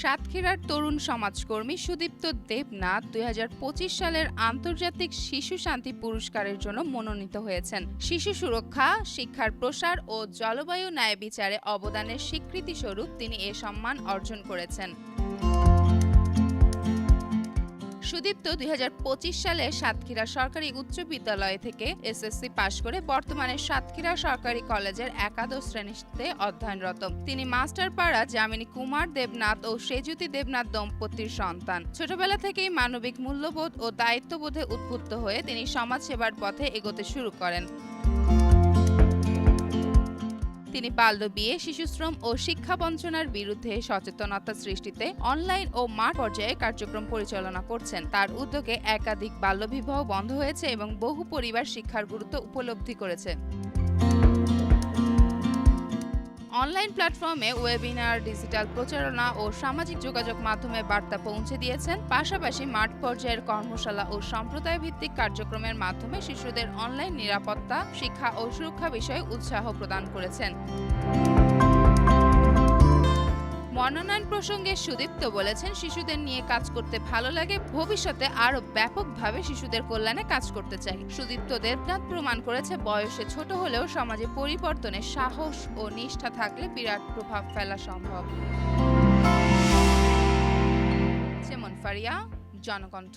সাতক্ষীরার তরুণ সমাজকর্মী সুদীপ্ত দেবনাথ দুই হাজার পঁচিশ সালের আন্তর্জাতিক শিশু শান্তি পুরস্কারের জন্য মনোনীত হয়েছেন। শিশু সুরক্ষা, শিক্ষার প্রসার ও জলবায়ু ন্যায় বিচারে অবদানের স্বীকৃতিস্বরূপ তিনি এ সম্মান অর্জন করেছেন। সুদীপ্ত দুই হাজার পঁচিশ সালে সাতক্ষীরা সরকারি উচ্চ বিদ্যালয় থেকে এসএসসি পাশ করে বর্তমানে সাতক্ষীরা সরকারি কলেজের একাদশ শ্রেণীতে অধ্যয়নরত। তিনি মাস্টারপাড়া যামিনী কুমার দেবনাথ ও সেজুতি দেবনাথ দম্পতির সন্তান। ছোটবেলা থেকেই মানবিক মূল্যবোধ ও দায়িত্ববোধে উদ্বুদ্ধ হয়ে তিনি সমাজসেবার পথে এগোতে শুরু করেন। তিনি বাল্য বাল্যবিয়ে শিশুশ্রম ও শিক্ষা বঞ্চনার বিরুদ্ধে সচেতনতা সৃষ্টিতে অনলাইন ও মাঠ পর্যায়ে কার্যক্রম পরিচালনা করছেন। তার উদ্যোগে একাধিক বাল্যবিবাহ বন্ধ হয়েছে এবং বহু পরিবার শিক্ষার গুরুত্ব উপলব্ধি করেছে। অনলাইন প্ল্যাটফর্মে ওয়েবিনার, ডিজিটাল প্রচারণা ও সামাজিক যোগাযোগ মাধ্যমে বার্তা পৌঁছে দিয়েছেন। পাশাপাশি মাঠ পর্যায়ের কর্মশালা ও সম্প্রদায় ভিত্তিক কার্যক্রমের মাধ্যমে শিশুদের অনলাইন নিরাপত্তা, শিক্ষা ও সুরক্ষা বিষয়ে উৎসাহ প্রদান করেছেন। মনোনয়ন প্রসঙ্গে সুদীপ্ত বলেছেন, শিশুদের নিয়ে কাজ করতে ভালো লাগে, ভবিষ্যতে আরও ব্যাপকভাবে শিশুদের কল্যাণে কাজ করতে চাই। সুদীপ্ত দেবনাথ প্রমাণ করেছে, বয়সে ছোট হলেও সমাজে পরিবর্তনে সাহস ও নিষ্ঠা থাকলে বিরাট প্রভাব ফেলা সম্ভব। যেমন ফারিয়া, জনকণ্ঠ।